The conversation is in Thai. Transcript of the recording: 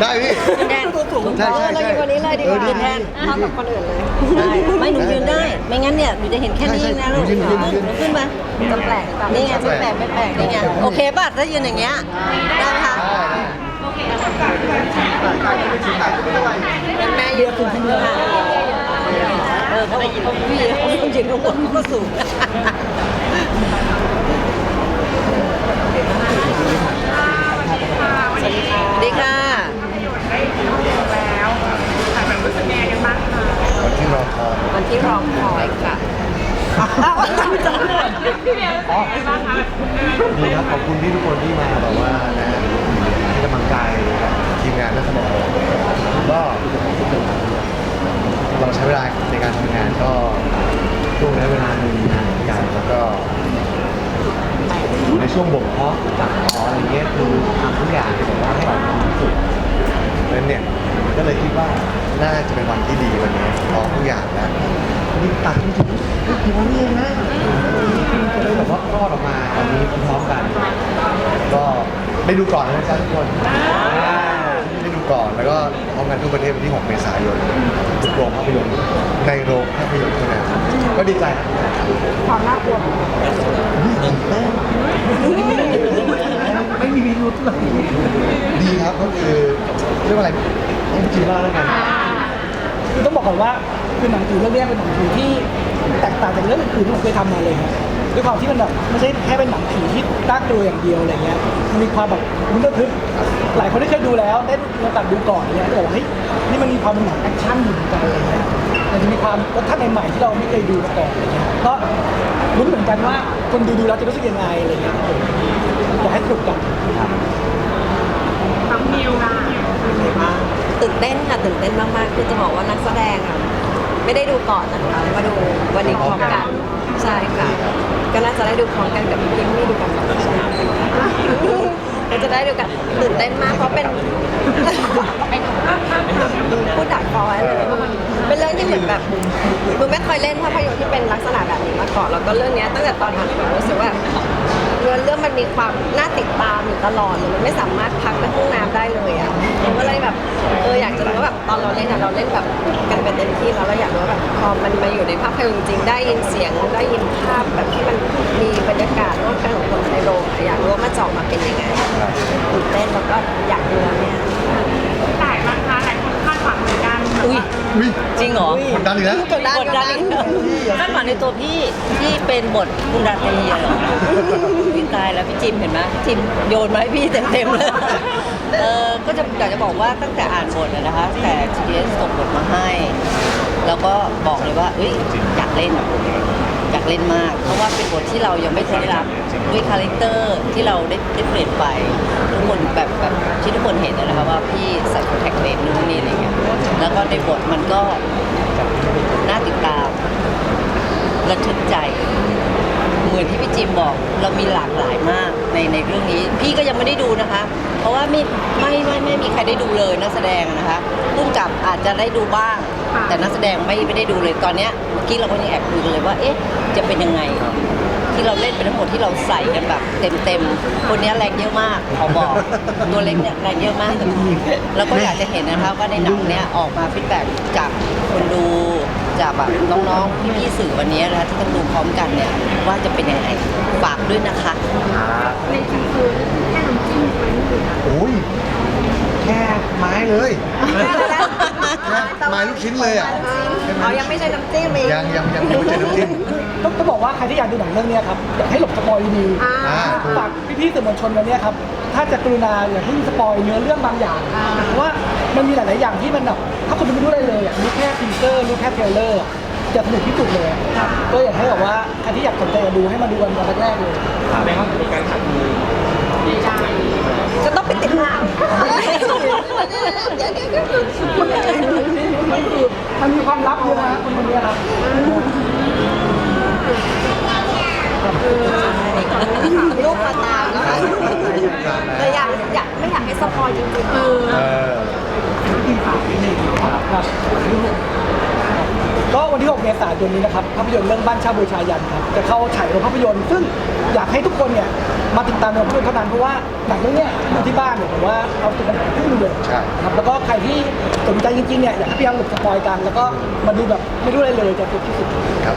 ได้พี่แทนตัวสูงใช่ใช่ใช่ เราอยู่วันนี้เลยดีกเออว่าดีแทนเท่ากับคนอื่นเลยใช่ไม่หนูยืนได้ ไม่งั้นเนี่ยหนูจะเห็นแค่นี้ใช่นะใช่ลูกหนูยืนยืนยืนหนูขึ้นมาจะแปลกนี่ไงไม่แปลกไม่แปลกนี่ไงโอเคป่ะถ้ายืนอย่างเงี้ยได้ไหมคะแม่ยืนสูงขึ้นมา เออเขาเขาพี่เขาไม่ต้องยืนข้างบนก็สูงสวัสดีค่ะที่รอคอยวันที่รอคอยค่ะดีครับขอบคุณที่ทุกคนที่มาแบบว่านะให้กำลังใจทีมงานนักแสดงก็ เราใช้เวลาในการทำงานก็ช่วงระยะเวลาหนึ่งนานเหมือนกันแล้วก็ในช่วงบ่มเพาะตัดต่ออะไรเงี้ยคือทำทุกอย่างแบบว่าให้ออกมาดีที่สุดเพราะฉะนั้นเนี่ยก็เลยคิดว่าน่าจะเป็นวันที่ดีวันนี้พร้อมทุกอย่างแล้วนี่ตัดจริงๆไม่กี่วันนี้เองนะก็เลยแบบว่าคลอดออกมาวันนี้พร้อมกัน ก็ได้ดูก่อนนะจ๊ะทุกคนได้ดูก่อนแล้วก็ พร้อมกันทุกประเทศวันที่ 6 เมษายนทุกโรงภาพยนตร์ในโรงภาพยนตร์เท่านั้นก็ดีใจนะความน่ากลัวไม่มีพิรุธเลยดีครับก็คือเรียกว่าอะไรให้พี่จีเล่าแล้วกันคือต้องบอกก่อนว่าคือหนังผีเรื่องเนี้ยเป็นหนังผีที่แตกต่างจากเรื่องอื่นๆที่ผมเคยทำมาเลยครับ ด้วยความที่มันแบบไม่ใช่แค่เป็นหนังผีที่น่ากลัวอย่างเดียวอะไรเงี้ยมันมีความแบบมันก็คือหลายคนที่เคยดูแล้วได้มีโอกาสดูก่อนเนี่ยก็บอกว่าเฮ้ยนี่มันมีความเป็นหนังแอคชั่นอยู่เหมือนกันอะไรเงี้ยมันจะมีความรสชาติใหม่ๆที่เราไม่เคยดูมาก่อนอะไรเงี้ยก็ลุ้นเหมือนกันว่าคนดูดูๆแล้วจะรู้สึกยังไงอะไรเงี้ยครับผมอยากให้สนุกกันตื่นเต้นค่ะตื่นเต้นมากๆคือจะบอกว่านักแสดงอะไม่ได้ดูก่อนนะคะมาดูวันนี้พร้อมกันใช่ค่ะ ก็น่าจะได้ดูพร้อมกันกับพี่พิมไม่ดูกันแบบใช่ก็จะได้ดูกันตื่นเต้นมากเพราะเป็นพูดดักคอไว้เลยเป็นเรื่องที่เหมือนแบบมึงไม่เคยเล่นภาพยนตร์ที่เป็นลักษณะแบบนี้มาก่อนแล้วก็เรื่องนี้ตั้งแต่ตอนนั้นรู้สึกว่า รื่องเรื่องมันมีความน่าติดตามอยู่ตลอดเลยมันไม่สามารถพักไปห้องน้ำได้เลยอะเราก็เลยแบบเอออยากจะรู้ว่าแบบตอนเราเล่นอะเราเล่นแบบกันไปเต็มที่แล้วเราอยากรู้ว่าแบบพอมันมาอยู่ในภาพยนตร์จริงๆได้ยินเสียงได้ยินภาพแบบที่มัน กดดันอีกแล้ว กดดันกดดันคาดหวังในตัวพี่ที่เป็นบทคุณราตรีอะเหรอพี่ตายแล้วพี่จิมเห็นไหมพี่จิมโยนมาให้พี่เต็มๆเลยเออก็จะอยากจะบอกว่าตั้งแต่อ่านบทอะนะคะ แต่ GDS ส่งบทมาให้ แล้วก็บอกเลยว่าเอ้ยอยากเล่นอยากเล่นมาก เพราะว่าเป็นบทที่เรายังไม่เคยได้รับ ด้วยคาแรคเตอร์ที่เราได้ได้เปลี่ยนไปทุกคนแบบแบบที่ทุกคนเห็นนะคะว่าพี่ใส่คอนแทคเลนส์นู่นนี่อะไรเงี้ยแล้วก็ในบทมันก็น่าติดตามระทึกใจ เหมือนที่พี่จิมบอกเรามีหลากหลายมากในในเรื่องนี้ พี่ก็ยังไม่ได้ดูนะคะ เพราะว่าไม่ไม่ไม่ไม่มีใครได้ดูเลยนักแสดงนะคะพุ่มกับอาจจะได้ดูบ้าง แต่นักแสดงไม่ไม่ได้ดูเลยตอนเนี้ยเมื่อกี้เราก็ยังแอบคุยกันเลยว่าเอ๊ะจะเป็นยังไง ที่เราเล่นเป็นทั้งหมดที่เราใส่กันแบบเต็มเต็มๆคนเนี้ยแรงเยอะมากขอบอก ตัวเล็กเนี่ยแรงเยอะมาก แล้วก็อยากจะเห็นนะคะว่าในหนังเนี้ยออกมาฟีดแบ็กจากคนดูจากแบบน้องๆพี่ๆสื่อวันนี้นะคะที่ต้องดูพร้อมกันเนี่ยว่าจะเป็นยังไงฝากด้วยนะคะในทีคือแค่น้ำจิ้มมันนี่คือโอ้ยแค่ไม้เลย ไม้ลูกชิ้นเลยอะอ๋อยังไม่ใช่น้ำจิ้มอีกยังยังยังยังไม่เจอน้ำจิ้ม ต้องต้องบอกว่าใครที่อยากดูหนังเรื่องเนี้ยครับอยากให้หลบสปอยดีอ่าอ่า ถูก ฝากพี่ๆสื่อมวลชนวันเนี้ยครับ ถ้าจะกรุณาอย่าเพิ่งสปอยเนื้อเรื่องบางอย่างเพราะว่ามันมีหลาย ๆ อย่างที่มันแบบถ้าคนไม่รู้อะไรเลยอะรู้แค่ทีเซอร์รู้แค่เทรลเลอร์อะจะสนุกที่สุดเลยอะก็อยากให้แบบว่าใครที่อยากสนใจจะดูให้มาดูกันวันแรกๆเลยจะต้องไปติดตาม มันคือมันมีความลับเยอะนะคนคนเนี้ยครับลูกมาตามนะคะแต่อยากอยากไม่อยากให้สปอยจริงๆเออครับก็วัน วันที่ 6 เมษายนนี้นะครับภาพยนตร์เรื่องบ้านเช่าบูชายันครับจะเข้าฉายโรงภาพยนตร์ ซึ่งอยากให้ทุกคนเนี่ยมาติดตามในโรงภาพยนตร์เท่านั้นเพราะว่าหนังเรื่องเนี้ยดูที่บ้านเนี่ยผมว่าเอาติดกันขึ้นเลยใช่ ครับแล้วก็ใครที่สนใจจริงๆเนี่ยอยากให้พยายามหลบสปอยกัน แล้วก็มาดูแบบไม่รู้อะไรเลยจะถูกที่สุด ครับ